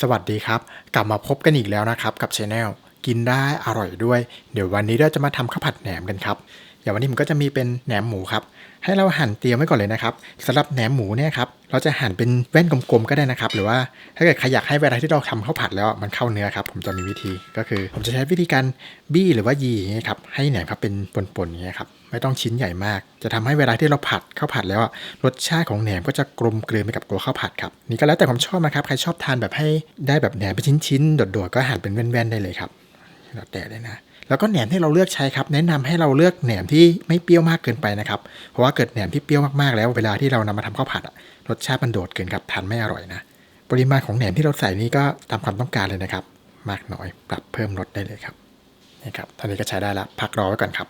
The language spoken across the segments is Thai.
สวัสดีครับ กลับมาพบกันอีกแล้วนะครับกับช anel กินได้อร่อยด้วย เดี๋ยววันนี้เราจะมาทำข้าวผัดแหนมกันครับอย่างวันนี้ผมก็จะมีเป็นแหนมหมูครับให้เราหั่นเตรียมไว้ก่อนเลยนะครับสำหรับแหนมหมูเนี่ยครับเราจะหั่นเป็นแว่นกลมๆก็ได้นะครับ หรือว่าถ้าเกิดใครอยากให้เวลาที่เราทำข้าวผัดแล้วมันเข้าเนื้อครับผมจะมีวิธีก็คือ ผมจะใช้วิธีการบี้หรือว่ายีอย่างเงี้ยครับให้แหนมครับเป็นปนๆอย่างเงี้ยครับ ไม่ต้องชิ้นใหญ่มาก จะทำให้เวลาที่เราผัดข้าวผัดแล้วอะรสชาติของแหนมก็จะกลมกลืนไปกับตัวข้าวผัดครับนี่ก็แล้วแต่ความชอบนะครับ ใครชอบทานแบบให้ได้แบบแหนมเป็นชิ้นๆโดดๆก็หั่นเป็นแว่นๆได้เลยครับแล้วแต่เลยนะแล้วก็แหนมที่เราเลือกใช้ครับ แนะนำให้เราเลือกแหนมที่ไม่เปรี้ยวมากเกินไปนะครับ เพราะว่าเกิดแหนมที่เปรี้ยวมากๆแล้ว เวลาที่เรานำมาทำข้าวผัดอะรสชาติมันโดดเกินครับทานไม่อร่อยนะ ปริมาณของแหนมที่เราใส่นี่ก็ตามความต้องการเลยนะครับ มากน้อยปรับเพิ่มรสได้เลยครับนี่ครับตอนนี้ก็ใช้ได้ละพักรอไว้ก่อนครับ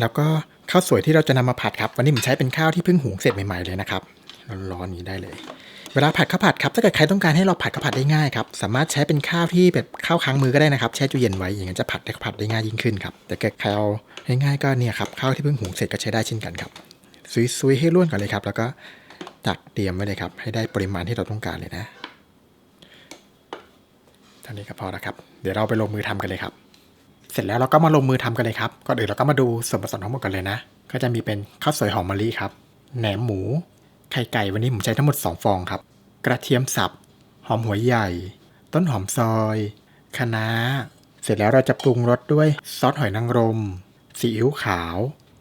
แล้วก็ ข้าวสวยที่เราจะนำมาผัดครับ วันนี้ผมใช้เป็นข้าวที่เพิ่งหุงเสร็จใหม่ๆเลยนะครับร้อนๆนี้ได้เลย เวลาผัดข้าวผัดครับถ้าเกิดใครต้องการให้เราผัดข้าวผัดได้ง่ายครับสามารถใช้เป็นข้าวที่แบบข้าวค้างมือก็ได้นะครับแช่ตู้เย็นไว้อย่างนั้นจะผัดได้ผัดได้ง่ายยิ่งขึ้นครับแต่เกิดใครเอาง่ายๆก็เนี่ยครับข้าวที่เพิ่งหุงเสร็จก็ใช้ได้เช่นกันครับซุยๆให้ร่วนก่อนเลยครับ แล้วก็ตักเตรียมไว้เลยครับ ให้ได้ปริมาณที่เราต้องการเลยนะเท่านี้ก็พอแล้วครับ เดี๋ยวเราไปลงมือทำกันเลยครับ เสร็จแล้วเราก็มาลงมือทำกันเลยครับ ก่อนอื่นเราก็มาดูส่วนผสมทั้งหมดกันเลยนะ ก็จะมีเป็นข้าวสวยหอมมะลิครับ แหนมหมู ไข่ไก่วันนี้ผมใช้ทั้งหมด 2 ฟองครับ กระเทียมสับ หอมหัวใหญ่ ต้นหอมซอยคะน้า เสร็จแล้วเราจะปรุงรสด้วยซอสหอยนางรม ซีอิ๊วขาว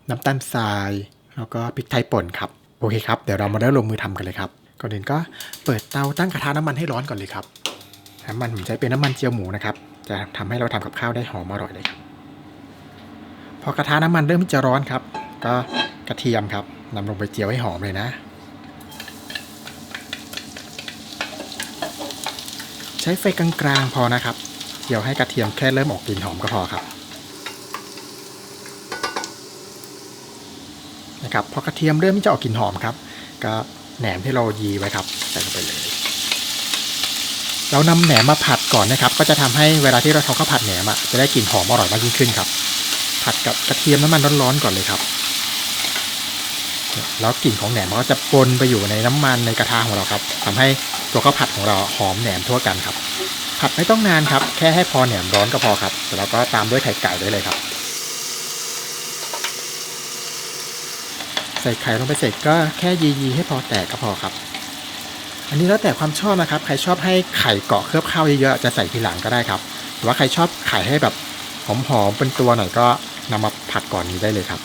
น้ำตาลทราย แล้วก็พริกไทยป่นครับ โอเคครับ เดี๋ยวเรามาเริ่มลงมือทำกันเลยครับ ก่อนอื่นก็เปิดเตาตั้งกระทะน้ำมันให้ร้อนก่อนเลยครับ น้ำมันผมใช้เป็นน้ำมันเจียวหมูนะครับ จะทำให้เราทำกับข้าวได้หอมอร่อยเลยครับ พอกระทะน้ำมันเริ่มที่จะร้อนครับ ก็กระเทียมครับนำลงไปเจียวให้หอมเลยนะ ใช้ไฟกลางๆพอนะครับเดี๋ยวให้กระเทียมแค่เริ่มออกกลิ่นหอมก็พอครับนะครับพอกระเทียมเริ่มที่จะออกกลิ่นหอมครับ ก็แหนมที่เรายีไว้ครับใส่ลงไปเลย เรานำแหนมมาผัดก่อนนะครับ ก็จะทำให้เวลาที่เราทำข้าวผัดแหนมอะจะได้กลิ่นหอมอร่อยมากยิ่งขึ้นครับ ผัดกับกระเทียมน้ำมันร้อนๆก่อนเลยครับ แล้วกลิ่นของแหนมก็จะปนไปอยู่ในน้ำมันในกระทะของเราครับทำให้ตัวข้าวผัดของเราหอมแหนมทั่วกันครับ ผัดไม่ต้องนานครับ แค่ให้พอแหนมร้อนก็พอครับแล้วก็ตามด้วยไข่ไก่ได้เลยครับใส่ไข่ลงไปเสร็จก็แค่ยีๆให้พอแตกก็พอครับ อันนี้แล้วแต่ความชอบนะครับ ใครชอบให้ไข่เกาะเคลือบข้าวเยอะๆจะใส่ทีหลังก็ได้ครับหรือว่าใครชอบไข่ให้แบบหอมๆเป็นตัวหน่อยก็นำมาผัดก่อนนี้ได้เลยครับ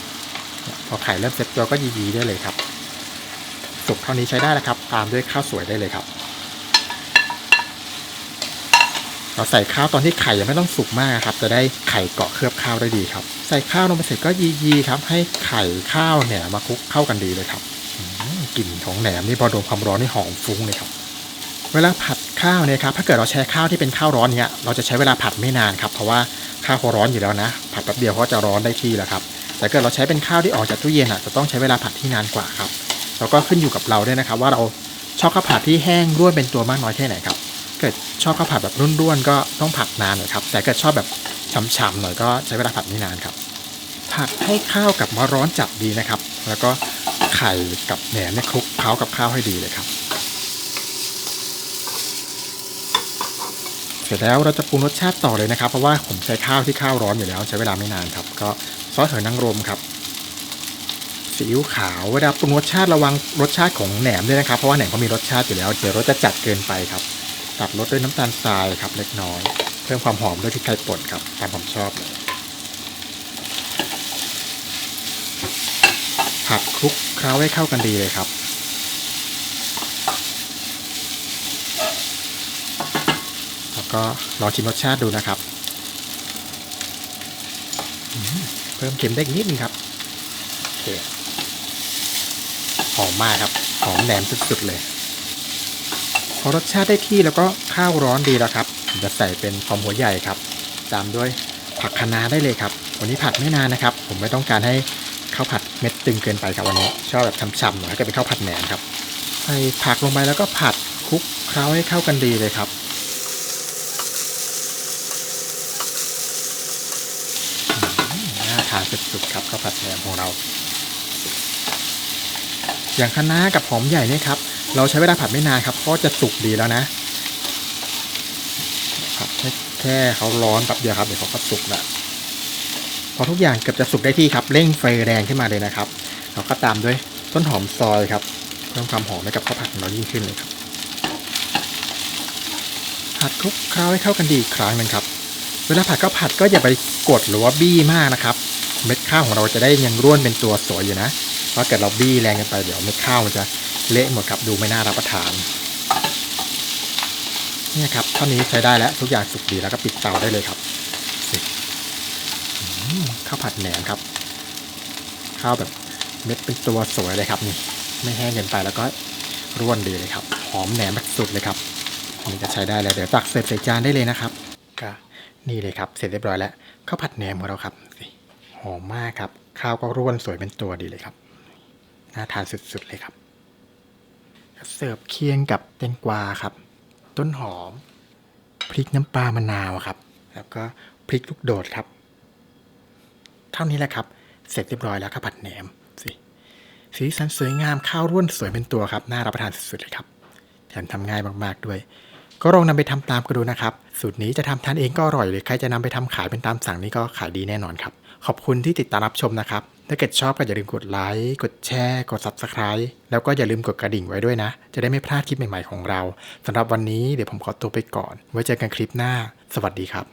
พอไข่เริ่มเซ็ตตัวก็ยีๆได้เลยครับสุกเท่านี้ใช้ได้แล้วครับ ตามด้วยข้าวสวยได้เลยครับ เราใส่ข้าวตอนที่ไข่ยังไม่ต้องสุกมากครับ จะได้ไข่เกาะเคลือบข้าวได้ดีครับ ใส่ข้าวลงไปเสร็จก็ยีๆครับ ให้ไข่ข้าวเนี่ยมาคลุกเข้ากันดีเลยครับ กลิ่นของแหนมนี่พอโดนความร้อนนี่หอมฟุ้งเลยครับ เวลาผัดข้าวเนี่ยครับ ถ้าเกิดเราใช้ข้าวที่เป็นข้าวร้อนเนี่ยเราจะใช้เวลาผัดไม่นานครับ เพราะว่าข้าวเขาร้อนอยู่แล้วนะ ผัดแป๊บเดียวเขาจะร้อนได้ที่แล้วครับ แต่เกิดเราใช้เป็นข้าวที่ออกจากตู้เย็นอะจะต้องใช้เวลาผัดที่นานกว่าครับ แล้วก็ขึ้นอยู่กับเราด้วยนะครับ ว่าเราชอบข้าวผัดที่แห้งร่วนเป็นตัวมากน้อยแค่ไหนครับ เกิดชอบข้าวผัดแบบร่วนๆก็ต้องผัดนานหน่อยครับ แต่เกิดชอบแบบฉ่ำๆหน่อยก็ใช้เวลาผัดไม่นานครับ ผัดให้ข้าวกับมาร้อนจัดดีนะครับ แล้วก็ ไข่กับแหนมเนี่ยคลุกเคล้ากับข้าวให้ดีเลยครับ เสร็จแล้วเราจะปรุงรสชาติต่อเลยนะครับ เพราะว่าผมใช้ข้าวที่ข้าวร้อนอยู่แล้ว ใช้เวลาไม่นานครับ ก็ซอสหอยนางรมครับซีอิ๊วขาวเวลาปรุงรสชาติระวังรสชาติของแหนมด้วยนะครับ เพราะว่าแหนมเขามีรสชาติอยู่แล้วเดี๋ยวรสจะจัดเกินไปครับ ตัดรสด้วยน้ำตาลทรายครับเล็กน้อย เพิ่มความหอมด้วยพริกไทยป่นครับตามความชอบเลย ผัดคลุกเคล้าให้เข้ากันดีเลยครับ แล้วก็ลองชิมรสชาติดูนะครับ เพิ่มเค็มได้นิดนึงครับโอเคหอมมากครับหอมแหนมสุดๆเลย พอรสชาติได้ที่แล้วก็ข้าวร้อนดีแล้วครับจะใส่เป็นหอมหัวใหญ่ครับ ตามด้วยผักคะน้าได้เลยครับ วันนี้ผัดไม่นานนะครับ ผมไม่ต้องการให้ ข้าวผัดเม็ดตึงเกินไปครับวันนี้ ชอบแบบฉ่ำๆหน่อยก็เป็นข้าวผัดแหนมครับใส่ผักลงไปแล้วก็ผัดคลุกเคล้าให้เข้ากันดีเลยครับน่าทานสุดๆครับข้าวผัดแหนมของเรา อย่างคะน้ากับหอมใหญ่เนี่ยครับเราใช้เวลาผัดไม่นานครับเพราะจะสุกดีแล้วนะผัดแค่เขาร้อนแป๊บเดียวครับเดี๋ยวเขาก็สุกละ พอทุกอย่างเกือบจะสุกได้ที่ครับ เร่งไฟแรงขึ้นมาเลยนะครับเราก็ตามด้วยต้นหอมซอยครับเพิ่มความหอมให้กับข้าวผัดของเรายิ่งขึ้นเลยครับผัดคลุกเคล้าให้เข้ากันดีอีกครั้งหนึ่งครับ เวลาผัดข้าวผัดก็อย่าไปกดหรือว่าบี้มากนะครับ เม็ดข้าวของเราจะได้ยังร่วนเป็นตัวสวยอยู่นะเพราะเกิดเราบี้แรงเกันไปเดี๋ยวเม็ดข้าวมันจะเละหมดครับดูไม่น่ารับประทานนี่ครับเท่านี้ใช้ได้แล้วทุกอย่างสุกดีแล้วก็ปิดเตาได้เลยครับ ข้าวผัดแหนมครับ ข้าวแบบเม็ดเป็นตัวสวยเลยครับนี่ไม่แห้งเกินไปแล้วก็ร่วนดีเลยครับ หอมแหนมแบบสุดเลยครับอันนี้ก็ใช้ได้แล้วเดี๋ยวตักเสิร์ฟใส่จานได้เลยนะครับก็นี่เลยครับเสร็จเรียบร้อยแล้วข้าวผัดแหนมของเราครับสิหอมมากครับ ข้าวก็ร่วนสวยเป็นตัวดีเลยครับน่าทานสุดๆเลยครับเสิร์ฟเคียงกับแตงกวาครับ ต้นหอม พริกน้ำปลามะนาวครับ แล้วก็พริกลูกโดดครับ เท่านี้แหละครับ เสร็จเรียบร้อยแล้วข้าวผัดแหนมสิสีสันสวยงามข้าวร่วนสวยเป็นตัวครับน่ารับประทานสุดๆเลยครับ แถมทำง่ายมากๆด้วย ก็ลองนำไปทำตามกันดูนะครับ สูตรนี้จะทำทานเองก็อร่อยเลยใครจะนำไปทำขายเป็นตามสั่งนี่ก็ขายดีแน่นอนครับ ขอบคุณที่ติดตามรับชมนะครับ ถ้าเกิดชอบก็อย่าลืมกดไลค์กดแชร์กด Subscribe แล้วก็อย่าลืมกดกระดิ่งไว้ด้วยนะ จะได้ไม่พลาดคลิปใหม่ๆของเราสำหรับวันนี้เดี๋ยวผมขอตัวไปก่อน ไว้เจอกันคลิปหน้า สวัสดีครับ